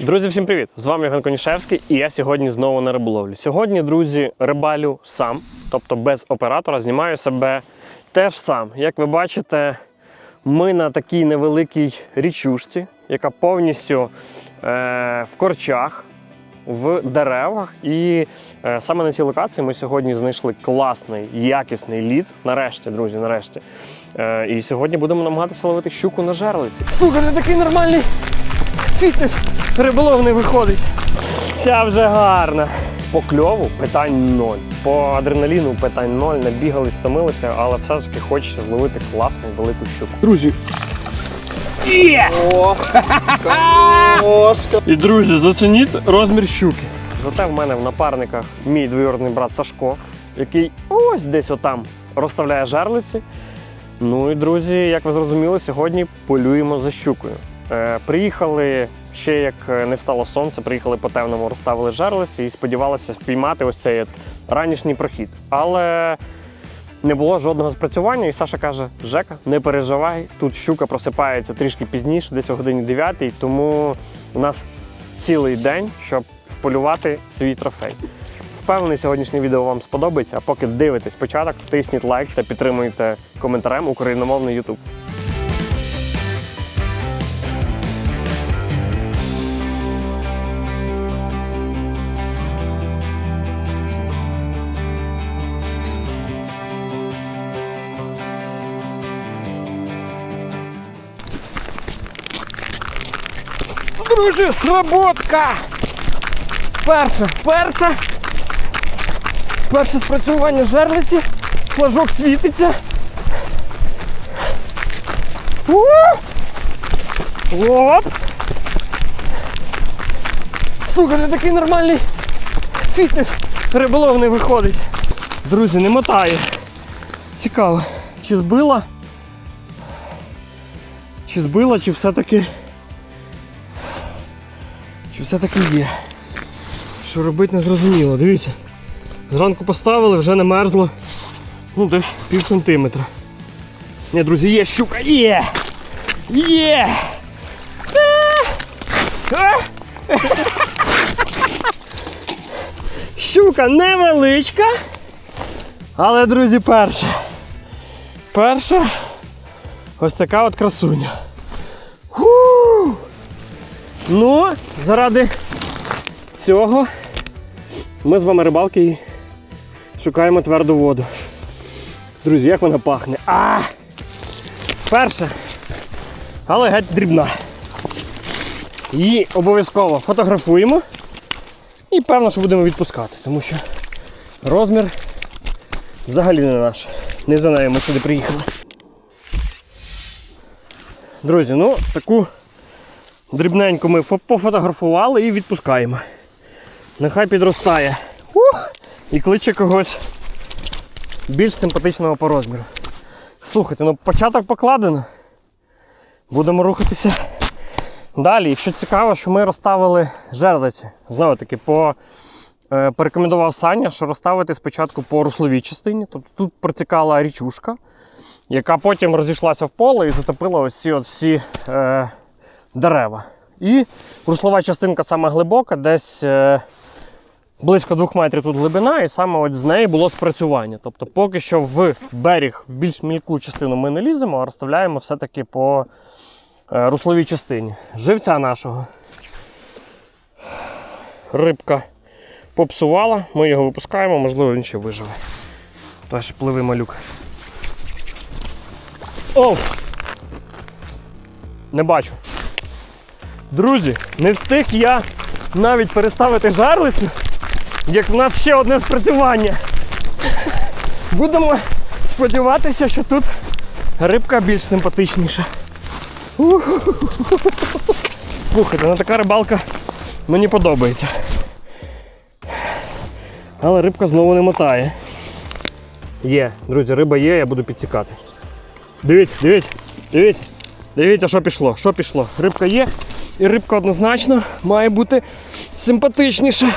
Друзі, всім привіт! З вами Євген Конішевський, і я сьогодні знову на риболовлі. Сьогодні, друзі, рибалю сам, тобто без оператора, знімаю себе теж сам. Як ви бачите, ми на такій невеликій річушці, яка повністю е, в корчах, в деревах. І е, саме на цій локації ми сьогодні знайшли класний, якісний лід. Нарешті, друзі, нарешті. Е, і сьогодні будемо намагатися ловити щуку на жерлиці. Слухай, такий нормальний фітнес риболовний виходить. Ця вже гарна. По кльову питань ноль. По адреналіну питань ноль. Набігались, втомилися, але все ж таки хочеться зловити класну велику щуку. Друзі. Є! І друзі, зацініть розмір щуки. Зате в мене в напарниках мій двоюродний брат Сашко, який ось десь отам розставляє жерлиці. Ну і друзі, як ви зрозуміли, сьогодні полюємо за щукою. Е, приїхали ще як е, не встало сонце, приїхали по темному, розставили жерлиці і сподівалися впіймати ось цей ранішній прохід. Але не було жодного спрацювання, і Саша каже: Жека, не переживай, тут щука просипається трішки пізніше, десь о годині 9, тому у нас цілий день, щоб вполювати свій трофей. Впевнений, сьогоднішнє відео вам сподобається. А поки дивитесь початок, тисніть лайк та підтримуйте коментарем україномовний YouTube. Друзі, сработка! Перша, перша. Перше спрацювання жерлиці. Флажок світиться. У! Оп! Слухай, не такий нормальний фітнес риболовний виходить. Друзі, не мотає. Цікаво, чи збила? Чи збила, чи все-таки. Чи все-таки є? Що робити не зрозуміло. Дивіться. Зранку поставили, вже намерзло. Ну, десь пів сантиметра. Ні, друзі, є щука! Є! Є! А! А! Щука невеличка. Але, друзі, перша. Перша ось така от красуня. Ну, заради цього ми з вами рибалки і шукаємо тверду воду. Друзі, як вона пахне? А! Перша, але геть дрібна. Її обов'язково фотографуємо і певно, що будемо відпускати, тому що розмір взагалі не наш. Не за нею ми сюди приїхали. Друзі, ну таку дрібненьку ми пофотографували і відпускаємо. Нехай підростає. Ух! І кличе когось більш симпатичного по розміру. Слухайте, ну початок покладено. Будемо рухатися далі. І що цікаво, що ми розставили жерлиці. Знову таки, по, е, порекомендував Саня, що розставити спочатку по русловій частині. Тобто тут протікала річушка, яка потім розійшлася в поле і затопила ось ці от всі е, дерева. І руслова частинка саме глибока, десь е, близько двох метрів тут глибина, і саме от з неї було спрацювання. Тобто поки що в берег, в більш мільку частину ми не ліземо, а розставляємо все-таки по е, русловій частині. Живця нашого. Рибка попсувала, ми його випускаємо, можливо, він ще виживе. Тож пливи малюк. О! Не бачу. Друзі, не встиг я навіть переставити жарлицю, як в нас ще одне спрацювання. Будемо сподіватися, що тут рибка більш симпатичніша. Слухайте, ну така рибалка мені подобається. Але рибка знову не мотає. Є, друзі, риба є, я буду підсікати. Дивіться, дивіться, дивіться. Дивіться, що пішло, що пішло. Рибка є, і рибка однозначно має бути симпатичніша.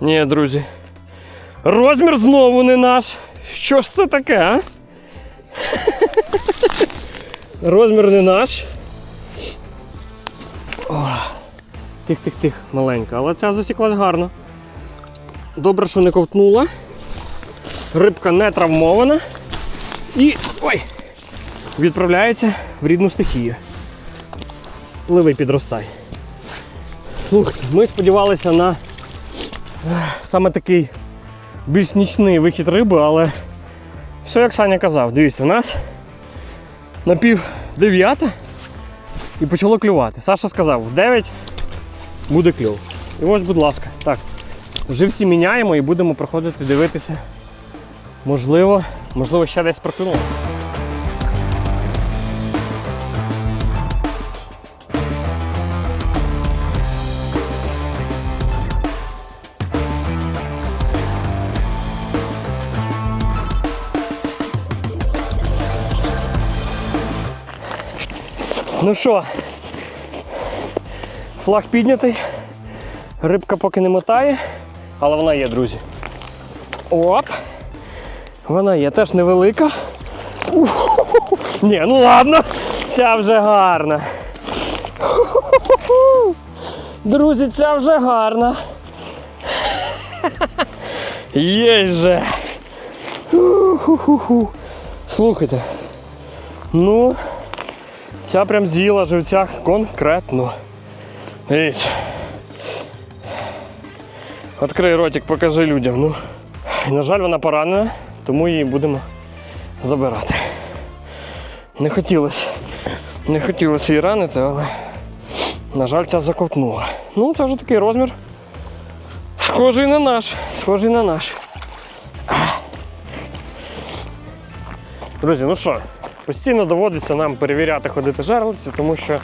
Ні, друзі. Розмір знову не наш. Що ж це таке, а? Розмір не наш. тих-тих-тих маленька. Але ця засіклась гарно. Добре, що не ковтнула. Рибка не травмована. І ой, відправляється в рідну стихію. Пливи підростай. Слухайте, ми сподівалися на саме такий більш нічний вихід риби, але все як Саня казав, дивіться, у нас на пів дев'ята і почало клювати. Саша сказав, в 9 буде клюв. І ось, будь ласка, так. Вже всі міняємо і будемо проходити дивитися. Можливо, можливо, ще десь проклюнуло. Ну що, флаг піднятий. Рибка поки не мотає, але вона є, друзі. Оп! Вона є теж невелика. Ні, ну ладно, ця вже гарна. Друзі, ця вже гарна. Є же. Слухайте. Ну, ця прям з'їла живця конкретно. Дивіться. Відкрий ротик, покажи людям. Ну, на жаль, вона поранена, тому її будемо забирати. Не хотілося. Не хотілося її ранити, але, на жаль, ця заковтнула. Ну, це вже такий розмір. Схожий на наш. Схожий на наш. Друзі, ну що, постійно доводиться нам перевіряти ходити жерлиці, тому що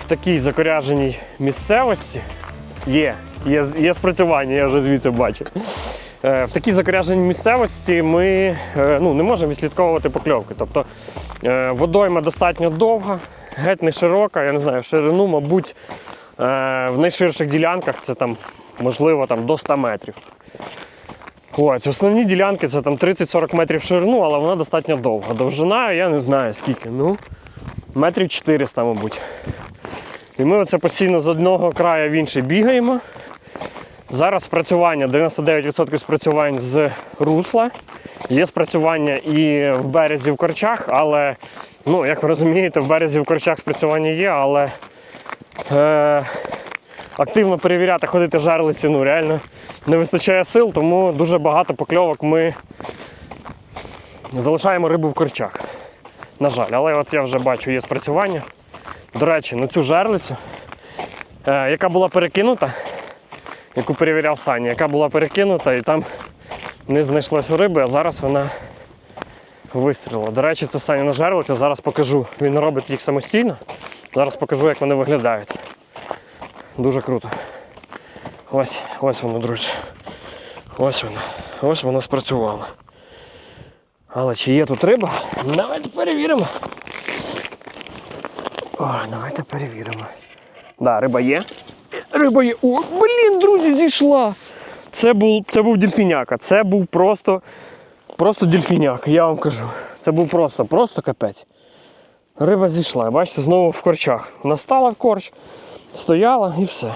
в такій закоряженій місцевості є, є, є спрацювання, я вже звідси бачу. Е, В такій закоряженій місцевості ми е, ну, не можемо відслідковувати покльовки. Тобто е, водойма достатньо довга, геть не широка, я не знаю, в ширину, мабуть, в найширших ділянках це там, можливо там, до 100 метрів. Ось, основні ділянки це там 30-40 метрів ширину, але вона достатньо довга. Довжина я не знаю скільки. Ну, метрів 400, мабуть. І ми оце постійно з одного краю в інший бігаємо. Зараз спрацювання, 99% спрацювань з русла. Є спрацювання і в березі в корчах, але, ну, як ви розумієте, в березі в корчах спрацювання є, але е, активно перевіряти, ходити жерлиці, ну реально не вистачає сил, тому дуже багато покльовок ми залишаємо рибу в корчах. На жаль, але от я вже бачу, є спрацювання. До речі, на цю жерлицю, е, яка була перекинута, яку перевіряв Саня, яка була перекинута і там не знайшлось риби, а зараз вона вистрілила. До речі, це Саня на жерлиця, зараз покажу. Він робить їх самостійно. Зараз покажу, як вони виглядають. Дуже круто. Ось, ось воно, друзі. Ось воно. Ось воно спрацювало. Але чи є тут риба? Давайте перевіримо. О, давайте перевіримо. Да, риба є. Риба є. О, блін, друзі, зійшла. Це був, це був дельфіняка. Це був просто, просто дельфіняка, я вам кажу. Це був просто, просто капець. Риба зійшла. Бачите, знову в корчах. Вона стала в корч, стояла і все.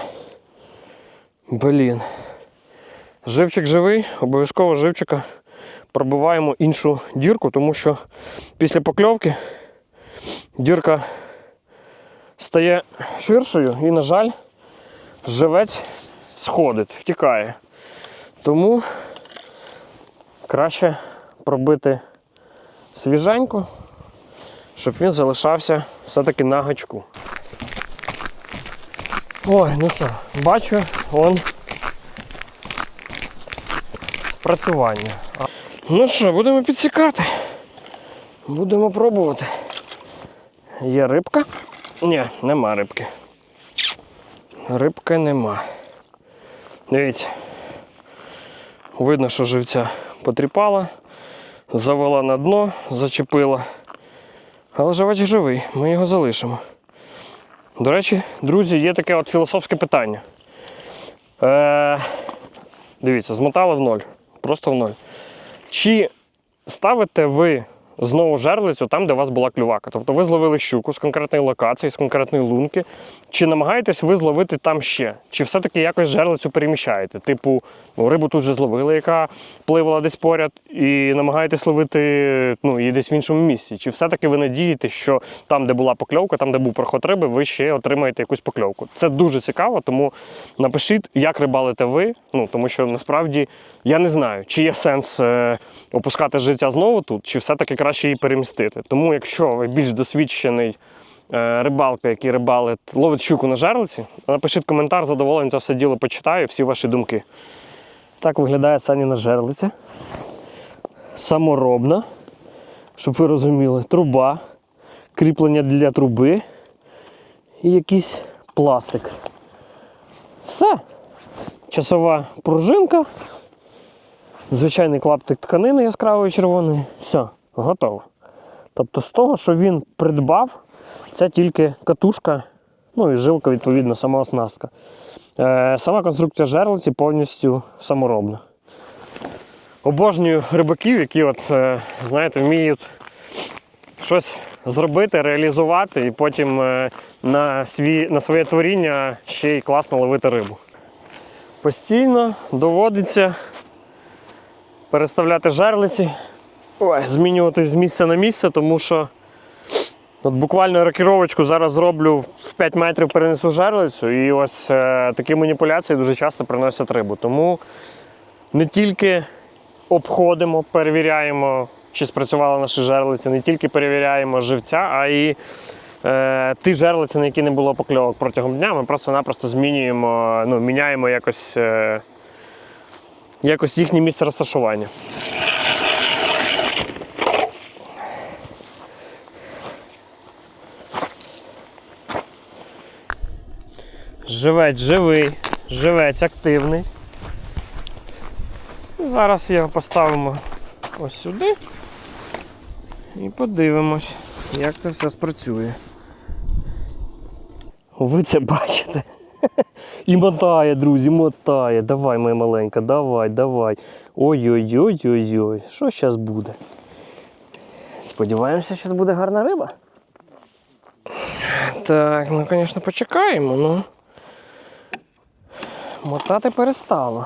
Блін. Живчик живий, обов'язково живчика пробиваємо іншу дірку, тому що після покльовки дірка стає ширшою і, на жаль, живець сходить, втікає. Тому краще пробити свіженько, щоб він залишався все-таки на гачку. Ой, ну що, бачу, он спрацювання. Ну що, будемо підсікати. Будемо пробувати. Є рибка? Ні, нема рибки. Рибки нема. Дивіться. Видно, що живця потріпала, завела на дно, зачепила. Але живець живий, ми його залишимо. До речі, друзі, є таке от філософське питання. Е, дивіться, змотали в ноль. Просто в ноль. Чи ставите ви знову жерлицю там, де у вас була клювака. Тобто ви зловили щуку з конкретної локації, з конкретної лунки. Чи намагаєтесь ви зловити там ще? Чи все-таки якось жерлицю переміщаєте? Типу, ну, рибу тут вже зловили, яка пливала десь поряд, і намагаєтесь ловити ну, її десь в іншому місці? Чи все-таки ви надієтесь, що там, де була покльовка, там, де був проход риби, ви ще отримаєте якусь покльовку? Це дуже цікаво, тому напишіть, як рибалите ви. Ну, тому що насправді я не знаю, чи є сенс е, опускати життя знову тут, чи все-таки краще її перемістити. Тому, якщо ви більш досвідчений е, рибалка, який рибалить, ловить щуку на жерлиці, напишіть коментар, задоволений це все діло почитаю, всі ваші думки. Так виглядає Саніна жерлиця. Саморобна, щоб ви розуміли, труба, кріплення для труби і якийсь пластик. Все. Часова пружинка, звичайний клаптик тканини яскравої червоної. Все, готово. Тобто з того, що він придбав, це тільки катушка, ну і жилка, відповідно, сама оснастка. Е, сама конструкція жерлиці повністю саморобна. Обожнюю рибаків, які, от, е, знаєте, вміють щось зробити, реалізувати і потім е, на, свій, на своє творіння ще й класно ловити рибу. Постійно доводиться переставляти жерлиці, ой, змінювати з місця на місце, тому що от буквально рокіровочку зараз зроблю в 5 метрів перенесу жерлицю, і ось е, такі маніпуляції дуже часто приносять рибу. Тому не тільки обходимо, перевіряємо, чи спрацювала наша жерлиця, не тільки перевіряємо живця, а й е, ті жерлиці, на які не було покльовок протягом дня, ми просто-напросто змінюємо, ну, міняємо якось, е, якось їхнє місце розташування. Живець живий, живець активний. І Зараз його поставимо ось сюди і подивимось, як це все спрацює. Ви це бачите? І мотає, друзі, мотає. Давай, моя маленька, давай, давай. Ой-ой-ой-ой-ой. Що зараз буде? Сподіваємося, що буде гарна риба. Так, ну, звісно, почекаємо, ну. Мотати перестало.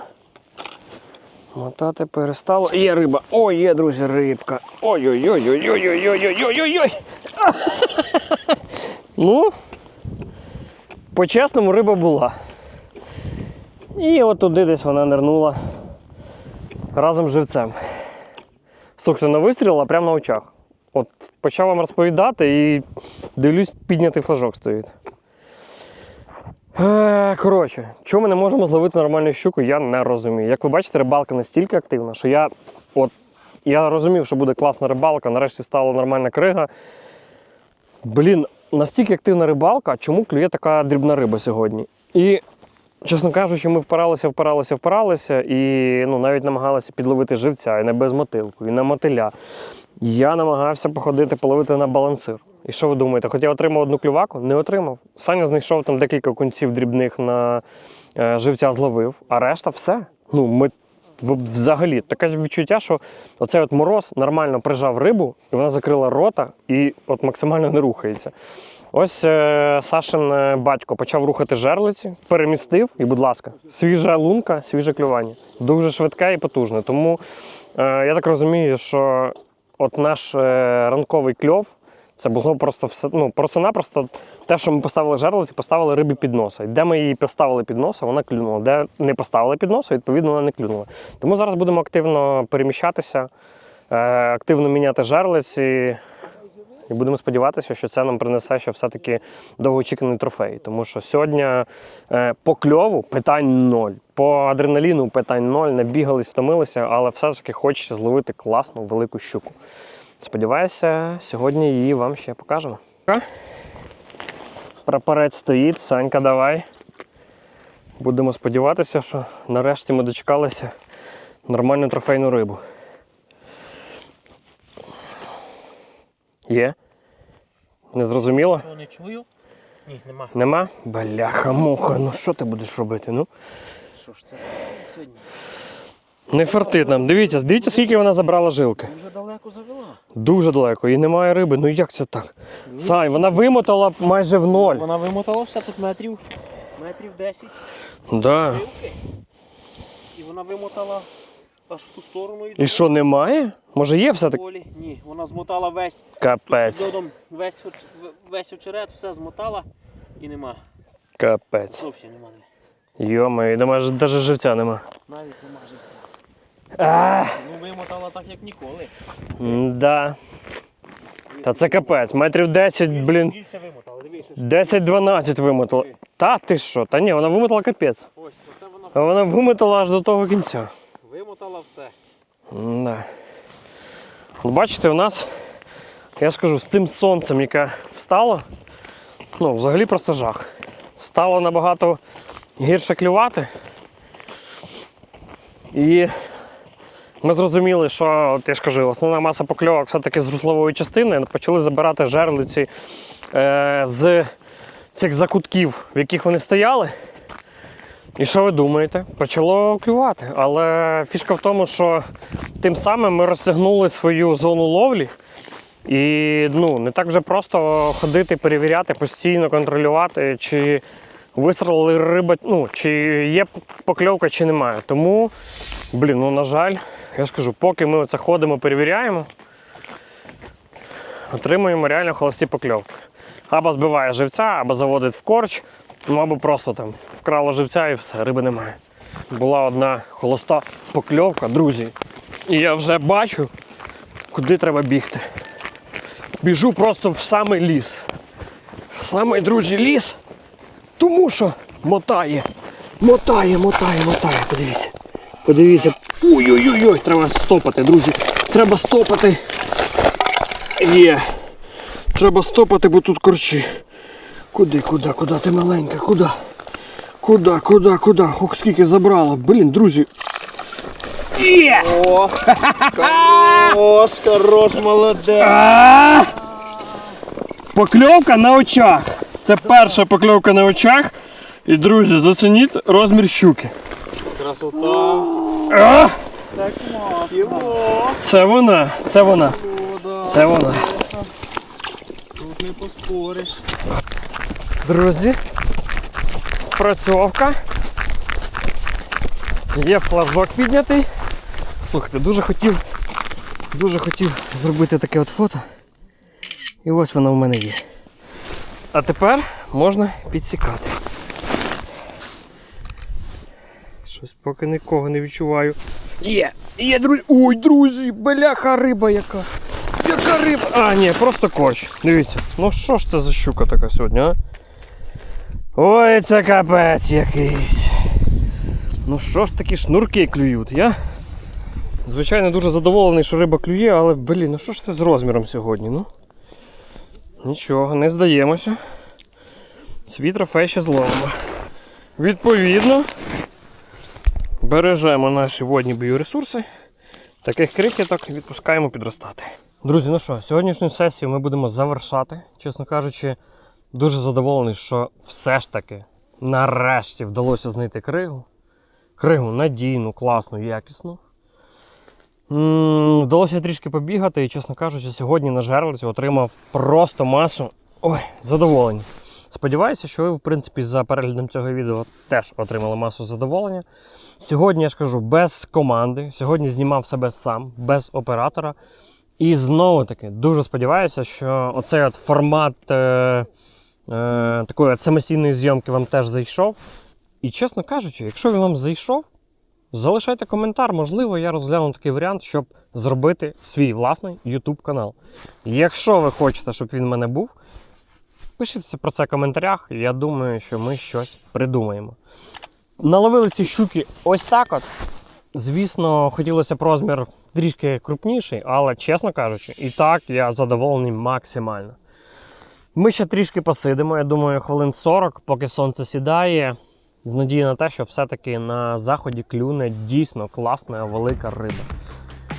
Мотати перестало. Є риба. О, є, друзі, рибка. Ой-ой-ой-ой-ой-ой-ой-ой-ой-ой. Ну, по-чесному, риба була. І от туди десь вона нирнула разом з живцем. Слухайте, вистріл, а прямо на очах. От почав вам розповідати і дивлюсь, піднятий флажок стоїть. Е, Коротше, чому ми не можемо зловити нормальну щуку, я не розумію. Як ви бачите, рибалка настільки активна, що я от я розумів, що буде класна рибалка, нарешті стала нормальна крига. Блін, настільки активна рибалка, чому клює така дрібна риба сьогодні? І, чесно кажучи, ми впиралися, впиралися, впиралися і ну, навіть намагалися підловити живця і на безмотилку, і на мотиля. Я намагався походити, половити на балансир. І що ви думаєте? Хоч я отримав одну клюваку? Не отримав. Саня знайшов там декілька кінців дрібних на е, живця зловив, а решта все. Ну, ми взагалі таке відчуття, що оцей от мороз нормально прижав рибу, і вона закрила рота і от максимально не рухається. Ось е, Сашин е, батько почав рухати жерлиці, перемістив, і, будь ласка, свіжа лунка, свіже клювання. Дуже швидке і потужне. Тому е, я так розумію, що от наш е, ранковий кльов. Це було просто все, ну, просто-напросто те, що ми поставили жерлиці, поставили рибі під носа. Де ми її поставили під носа, вона клюнула. Де не поставили під носа, відповідно, вона не клюнула. Тому зараз будемо активно переміщатися, е, активно міняти жерлиці. І будемо сподіватися, що це нам принесе ще все-таки довгоочікуваний трофей. Тому що сьогодні е, по кльову питань ноль, по адреналіну питань ноль, набігались, втомилися, але все ж таки хочеться зловити класну велику щуку. Сподіваюся, сьогодні її вам ще покажемо. Прапорець стоїть, Санька, давай. Будемо сподіватися, що нарешті ми дочекалися нормальну трофейну рибу. Є? Не зрозуміло? Що не чую? Ні, нема. Нема? Бляха, муха, ну що ти будеш робити? Ну? Що ж це сьогодні? Не фартить нам. Дивіться, дивіться, скільки вона забрала жилки. Дуже далеко завела. Дуже далеко. І немає риби. Ну як це так? Сай, вона вимотала майже в ноль. Вона вимотала все тут метрів. Метрів 10 Да. жилки. І вона вимотала аж в ту сторону і І що, немає? Може є все-таки? полі. Ні, вона змотала весь Капець. додом весь, оч- весь очерет, все змотала і нема. Капець. Зовсім нема. Йома, і навіть навіть живця нема. Навіть нема живця. А, Ну вимотала так, як ніколи. да. Та це капець. Метрів 10, блін. Більше вимотала, дивіться. 10-12 вимотала. Та ти що? Та ні, вона вимотала капець. Ось, оце вона А вона вимотала аж до того кінця. вимотала все. Да. От бачите, у нас, я скажу, з тим сонцем, яке встало, ну, взагалі просто жах. Стало набагато гірше клювати. І ми зрозуміли, що я ж кажу, основна маса покльовок все-таки з руслової частини почали забирати жерлиці е, з цих закутків, в яких вони стояли. І що ви думаєте? Почало клювати. Але фішка в тому, що тим самим ми розтягнули свою зону ловлі. І ну, не так вже просто ходити, перевіряти, постійно контролювати, чи вистрелили риба, ну, чи є покльовка, чи немає. Тому, блін, ну на жаль, я скажу, поки ми оце ходимо, перевіряємо, отримуємо реально холості покльовки. Або збиває живця, або заводить в корч, ну або просто там вкрало живця і все, риби немає. Була одна холоста покльовка, друзі. І я вже бачу, куди треба бігти. Біжу просто в самий ліс. В самий, друзі, ліс. Тому що мотає. Мотає, мотає, мотає. Подивіться. Подивіться. Ой-ой-ой, треба стопати, друзі. Треба стопати. Є. Треба стопати, бо тут корчі. Куди, куди, куди ти маленька? Куди? Куди, куди, куди? Ох, скільки забрало. Блін, друзі. Є! О, хорош, хорош, молодець. Покльовка на очах. Це перша покльовка на очах. І, друзі, зацініть розмір щуки. Красота. А! Це вона, це вона, це вона. Тут не поспориш. Друзі, спрацьовка. Є флажок піднятий. Слухайте, дуже хотів, дуже хотів зробити таке от фото. І ось воно в мене є. А тепер можна підсікати. Щось поки нікого не відчуваю. Є! Є, друзі! Ой, друзі! Бляха риба яка! Яка риба! А, ні, просто корч. Дивіться. Ну що ж це за щука така сьогодні, а? Ой, це капець якийсь. Ну що ж такі шнурки клюють? Я, звичайно, дуже задоволений, що риба клює, але, блін, ну що ж це з розміром сьогодні? Ну? Нічого, не здаємося. Свій трофей ще зловимо. Відповідно, бережемо наші водні біоресурси. Таких крихіток відпускаємо підростати. Друзі, ну що, сьогоднішню сесію ми будемо завершати. Чесно кажучи, дуже задоволений, що все ж таки нарешті вдалося знайти кригу. Кригу надійну, класну, якісну. Вдалося трішки побігати, і, чесно кажучи, сьогодні на жерлиці отримав просто масу ой, задоволення. Сподіваюся, що ви, в принципі, за переглядом цього відео теж отримали масу задоволення. Сьогодні я ж кажу без команди. Сьогодні знімав себе сам, без оператора. І знову таки дуже сподіваюся, що оцей от формат е, е, такої от самостійної зйомки вам теж зайшов. І чесно кажучи, якщо він вам зайшов, залишайте коментар. Можливо, я розгляну такий варіант, щоб зробити свій власний YouTube канал. Якщо ви хочете, щоб він в мене був, пишіть про це в коментарях. Я думаю, що ми щось придумаємо. Наловили ці щуки ось так от. Звісно, хотілося б розмір трішки крупніший, але чесно кажучи, і так я задоволений максимально. Ми ще трішки посидимо, я думаю, хвилин 40, поки сонце сідає. В надією на те, що все-таки на заході клюне дійсно класна велика риба.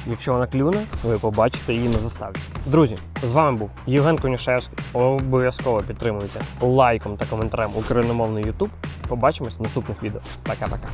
Якщо вона клюне, ви побачите її на заставці. Друзі, з вами був Євген Конюшевський. Обов'язково підтримуйте лайком та коментарем україномовний YouTube. Побачимось в наступних відео. Пока-пока.